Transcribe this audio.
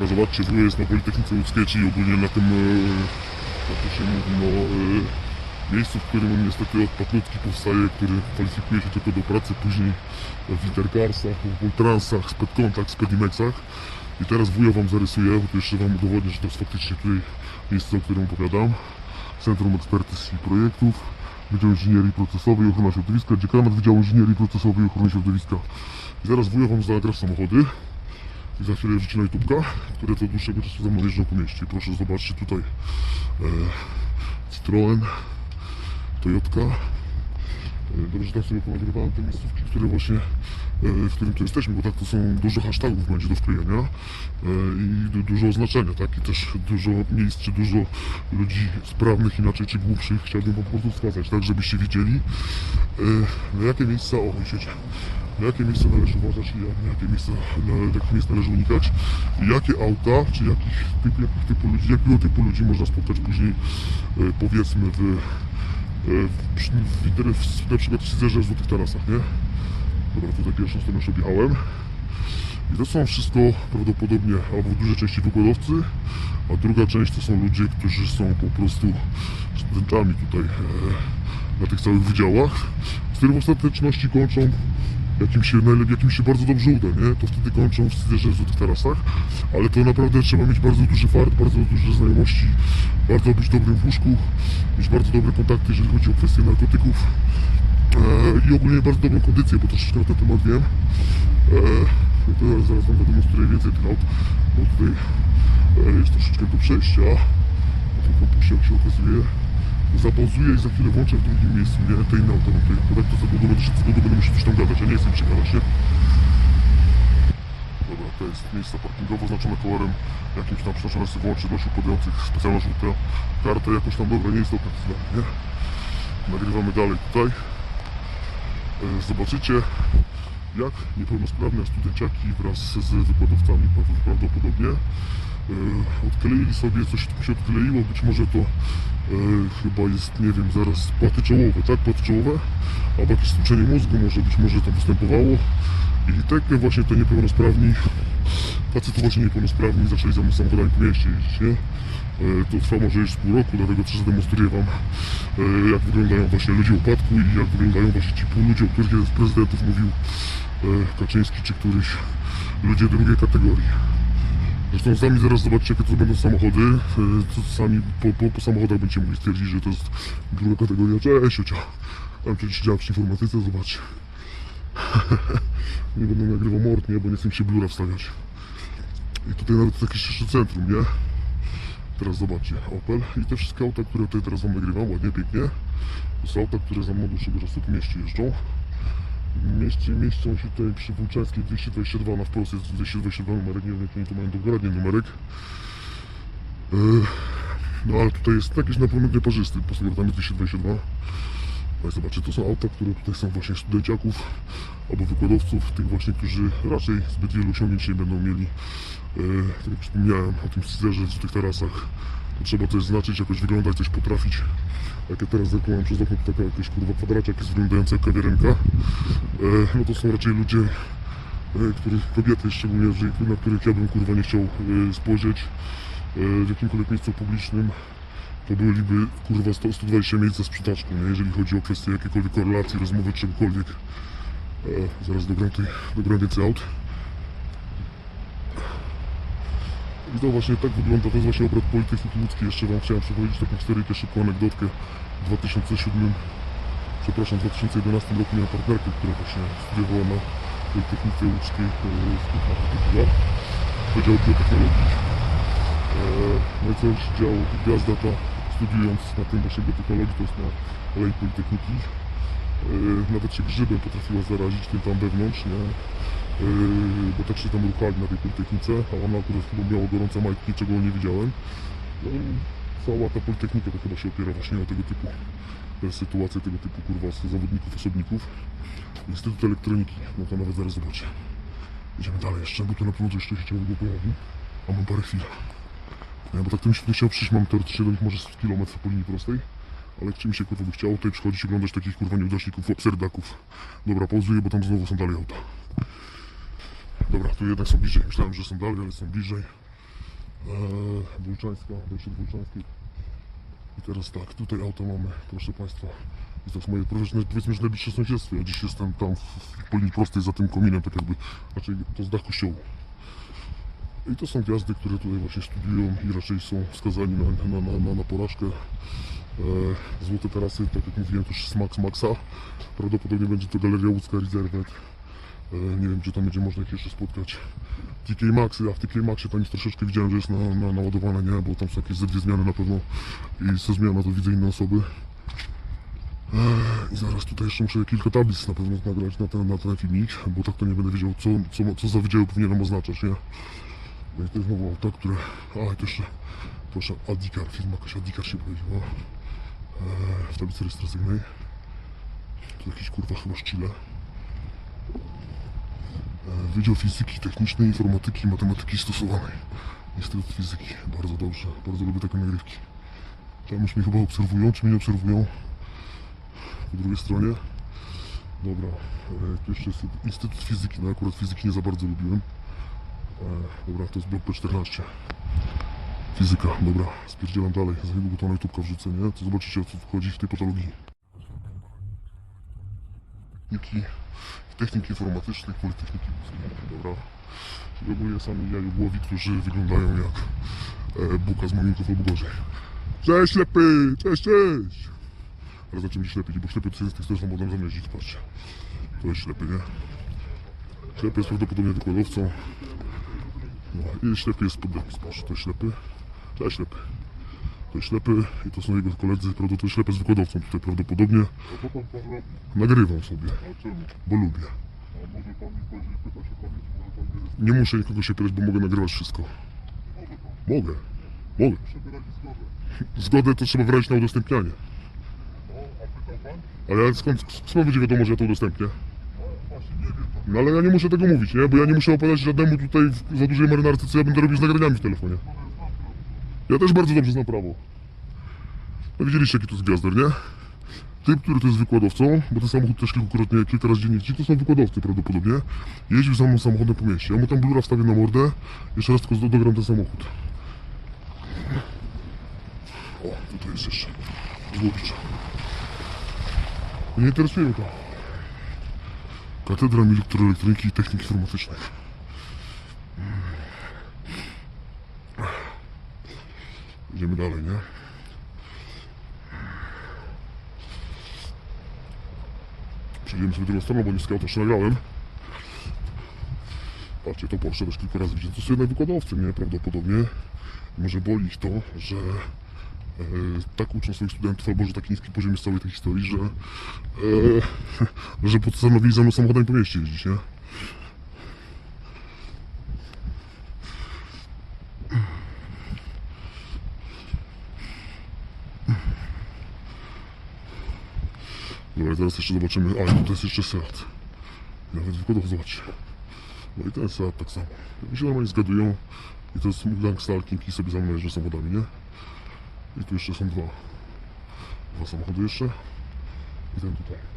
No zobaczcie, wuja jest na Politechnice Łódzkiej, czyli ogólnie na tym, e, jak to się mówi, no, e, miejscu, w którym niestety od patlutki powstaje, który kwalifikuje się tylko do pracy później w Intercarsach, w Ultransach, Spedkontach, Spedimexach. I teraz wuja wam zarysuję, bo jeszcze wam udowodnię, że to jest faktycznie tutaj miejsce, o którym opowiadam. Centrum Ekspertyz i Projektów, Wydział Inżynierii Procesowej i Ochrona Środowiska, dziekanat Wydziału Inżynierii Procesowej i Ochrony Środowiska. I zaraz wuja wam zagra w samochody i za chwilę wrzuci na YouTube'ka, które od dłuższego czasu za mną jeżdżą po mieście. Proszę zobaczcie tutaj e, Citroen, Toyotka. E, Dobrze, że tam sobie ponagrywałem te miejscówki, które właśnie, e, w którym tu jesteśmy, bo tak to są dużo hashtagów będzie do wklejenia e, i du- dużo oznaczenia, tak, i też dużo miejsc, czy dużo ludzi sprawnych inaczej, czy głupszych chciałbym wam po prostu wskazać, tak, żebyście widzieli, e, na jakie miejsca, o, na jakie miejsca należy uważać i na jakie miejsca, na jakich miejsc należy unikać jakie auta, czy jakich, typ, jakich typu ludzi, jakiego typu ludzi można spotkać później, e, powiedzmy, w, e, w, w, w, na przykład w Sizerze w Złotych Tarasach, nie? Dobra, tutaj pierwszą stronę już objechałem. I to są wszystko prawdopodobnie albo w dużej części wykładowcy, a druga część to są ludzie, którzy są po prostu studentami tutaj e, na tych całych wydziałach, z których w ostateczności kończą jakim się, jakim się bardzo dobrze uda, nie? To wtedy kończą w Cyderze w Złotych Tarasach, ale to naprawdę trzeba mieć bardzo duży fart, bardzo duże znajomości, bardzo być dobrym w łóżku, mieć bardzo dobre kontakty, jeżeli chodzi o kwestie narkotyków e, i ogólnie bardzo dobrą kondycję, bo troszeczkę na ten temat wiem. E, to zaraz, Wam zademonstruję więcej tych aut, bo tutaj e, jest troszeczkę do przejścia. Na tym się okazuje, zapauzuję i za chwilę włączę w drugim miejscu, nie? Te inne auta, tutaj, bo tak to za długo będę, za długo będę musiał coś tam gadać, a nie jestem przegadać, nie? Dobra, to jest miejsce parkingowe oznaczone kolorem jakimś tam, przepraszam, sobie włączy dla podjących specjalna żółta karta, jakoś tam dobra, nie jest to nie? Nagrywamy dalej tutaj. E, Zobaczycie, jak niepełnosprawne studenciaki wraz z wykładowcami prawdopodobnie odkleili sobie, coś tam się odkleiło, być może to e, chyba jest, nie wiem, zaraz płaty czołowe, tak, płaty czołowe, albo jakieś stłuczenie mózgu, może być może to występowało i tak właśnie to niepełnosprawni, tacy to właśnie niepełnosprawni zaczęli za samochodami po mieście jeździć, nie? E, To trwa może już pół roku, dlatego też zademonstruję Wam, e, jak wyglądają właśnie ludzie upadku i jak wyglądają właśnie ci pół ludzie, o których jeden z prezydentów mówił e, Kaczyński, czy któryś ludzie drugiej kategorii. Zresztą sami zaraz zobaczycie, jakie to będą samochody. e, To sami po, po, po samochodach będziecie mogli stwierdzić, że to jest druga kategoria. Cześć, ciocia. Tam przecież działa przy informatyce, zobaczcie. nie będę nagrywał mord, nie, bo nie chcę mi się blura wstawiać. I tutaj nawet jakieś jeszcze centrum, nie? Teraz zobaczcie, Opel i te wszystkie auta, które tutaj teraz wam nagrywam, ładnie, pięknie. To są auta, które za mną dłuższego czasu po mieście jeżdżą. Mieście, mieszczą się tutaj przy Włóczęskiej 222, na wprost jest 222 numerek, nie wiem tu mają dokładnie numerek. Yy, No ale tutaj jest jakiś na pewno nieparzysty, po prostu tam jest 222. No zobaczcie, to są auta, które tutaj są właśnie studenciaków albo wykładowców, tych właśnie, którzy raczej zbyt wielu osiągnięć nie będą mieli. E, tak jak wspomniałem o tym Cizerze w tych tarasach, to trzeba coś znaczyć, jakoś wyglądać, coś potrafić. Jak ja teraz zerknąłem przez okno, taka jakaś kurwa kwadraciak jest wyglądająca jak kawiarenka. E, no to są raczej ludzie, e, których, kobiety szczególnie, na których ja bym kurwa nie chciał e, spojrzeć e, w jakimkolwiek miejscu publicznym to byliby kurwa 100, 120 miejsc za sprzedażką, nie? jeżeli chodzi o kwestie jakiejkolwiek korelacji, rozmowy, czegokolwiek. E, zaraz dogram, tutaj, dogram więcej aut. I to właśnie tak wygląda, to jest właśnie obraz Politechniki Łódzkiej. Jeszcze Wam chciałem przepowiedzieć taką historyjkę, szybką anegdotkę. W 2007, przepraszam, w 2011 roku miałem partnerkę, która właśnie studiowała na Politechnice Łódzkiej e, w Kuchach, Wydział Biotechnologii. E, No i co się działo? Gwiazda ta studiując na tym właśnie biotechnologii, to jest na Alei Politechniki. e, Nawet się grzybem potrafiła zarazić tym tam wewnątrz, nie? E, Bo tak się tam ruchali na tej Politechnice, a ona akurat chyba miała gorące majtki, czego nie widziałem. No, cała ta Politechnika to chyba się opiera właśnie na tego typu sytuacje, tego typu kurwa zawodników, osobników. Instytut Elektroniki, no to nawet zaraz zobaczę. Idziemy dalej jeszcze, bo tu na pewno jeszcze się ciągle pojawi. A mam parę chwil. Nie, bo tak to mi się chciało przyjść, mam teoretycznie do nich może z kilometr po linii prostej. Ale czy mi się kurwa by chciało tutaj przychodzić oglądać takich kurwa nieudaczników, absurdaków. Dobra, pauzuję, bo tam znowu są dalej auta. Dobra, tu jednak są bliżej. Myślałem, że są dalej, ale są bliżej. Eee, do Wólczańskiej. I teraz tak, tutaj auto mamy, proszę Państwa. I to jest moje powiedzmy, że najbliższe sąsiedztwo. Ja dziś jestem tam w, w linii prostej za tym kominem, tak jakby, raczej to z dachu kościołu. I to są gwiazdy, które tutaj właśnie studiują i raczej są wskazani na, na, na, na, na porażkę. E, złote tarasy, tak jak mówiłem, to już jest Max Maxa. Prawdopodobnie będzie to Galeria Łódzka Reservet. E, nie wiem, czy tam będzie można ich jeszcze spotkać. TK Maxy, a w TK Maxie tam już troszeczkę widziałem, że jest na, na, naładowane, nie? Bo tam są jakieś ze dwie zmiany na pewno i co zmiana to widzę inne osoby. Eee, I zaraz tutaj jeszcze muszę kilka tablic na pewno nagrać na ten, na ten filmik, bo tak to nie będę wiedział, co, co, co za wydziały powinienem oznaczać, nie? No i to jest znowu auta, które... A, i to jeszcze... Proszę, Adikar, firma jakaś Adikar się pojawiła. Eee, w tablicy rejestracyjnej. Tu jakiś kurwa chyba szcile. Eee, Wydział Fizyki Technicznej, Informatyki Matematyki Stosowanej. Instytut Fizyki. Bardzo dobrze. Bardzo lubię takie nagrywki. Tam już mnie chyba obserwują, czy mnie nie obserwują? Po drugiej stronie. Dobra. E, jeszcze jest Instytut Fizyki. No akurat fizyki nie za bardzo lubiłem. E, dobra, to jest blok P14. Fizyka, dobra. Spierdzielam dalej. Za niedługo to na YouTubka wrzucę, nie? To zobaczycie o co tu chodzi w tej patologii. Techniki, techniki informatycznych, Politechniki Łódzkiej. Dobra. Czyli ogólnie sami jajogłowi, którzy wyglądają jak e, buka z Malinków lub gorzej. Cześć ślepy! Cześć, cześć! Ale zaczynamy być ślepy, bo ślepy to jest tych, którzy są potem zamieścić, patrzcie. To jest ślepy, nie? Ślepy jest prawdopodobnie wykładowcą. No i ślepy jest poddekus, patrz, to jest ślepy. Cześć ślepy. Ślepy i to są jego koledzy, prawda, to ślepy z wykładowcą tutaj prawdopodobnie. A co pan? Nagrywam sobie, A bo lubię. A może pan mi pyta się pan, pan nie? Nie muszę nikogo się pytać, bo mogę nagrywać wszystko. Mogę. Mogę. Zgodę. To trzeba wyrazić na udostępnianie. Ale skąd, skąd będzie wiadomo, że ja to udostępnię? No ale ja nie muszę tego mówić, nie? Bo ja nie muszę opowiadać żadnemu tutaj w za dużej marynarce, co ja będę robił z nagraniami w telefonie. Ja też bardzo dobrze znam prawo. No widzieliście, jaki to jest gwiazdor, nie? Typ, który to jest wykładowcą, bo ten samochód też kilkukrotnie, kilka razy dziennie, to są wykładowcy prawdopodobnie, jeździł mną samochodem po mieście. Ja mu tam blura wstawię na mordę, jeszcze raz tylko dogram ten samochód. O, tutaj jest jeszcze. Złowicza. Nie interesuje mnie to. Katedra Elektroelektroniki i Technik Informatycznych. Idziemy dalej, nie? Przejdziemy sobie drugą stroną, bo skauta jeszcze nagrałem. Patrzcie, to Porsche też kilka razy widziałem. To są jednak wykładowcy, nie? Prawdopodobnie. Może boli ich to, że e, tak uczą swoich studentów, albo że taki niski poziom jest całej tej historii, że, e, że postanowili za mną samochodem po mieście jeździć, nie? Dobra, teraz jeszcze zobaczymy. A, i tu jest jeszcze Seat. Nawet wykładów, zobaczcie. No i ten Seat tak samo. Mi się normalnie zgadują. I to jest gang stalking i sobie za mną jeżdżą samochodami, nie? I tu jeszcze są dwa. Dwa samochody jeszcze. I ten tutaj.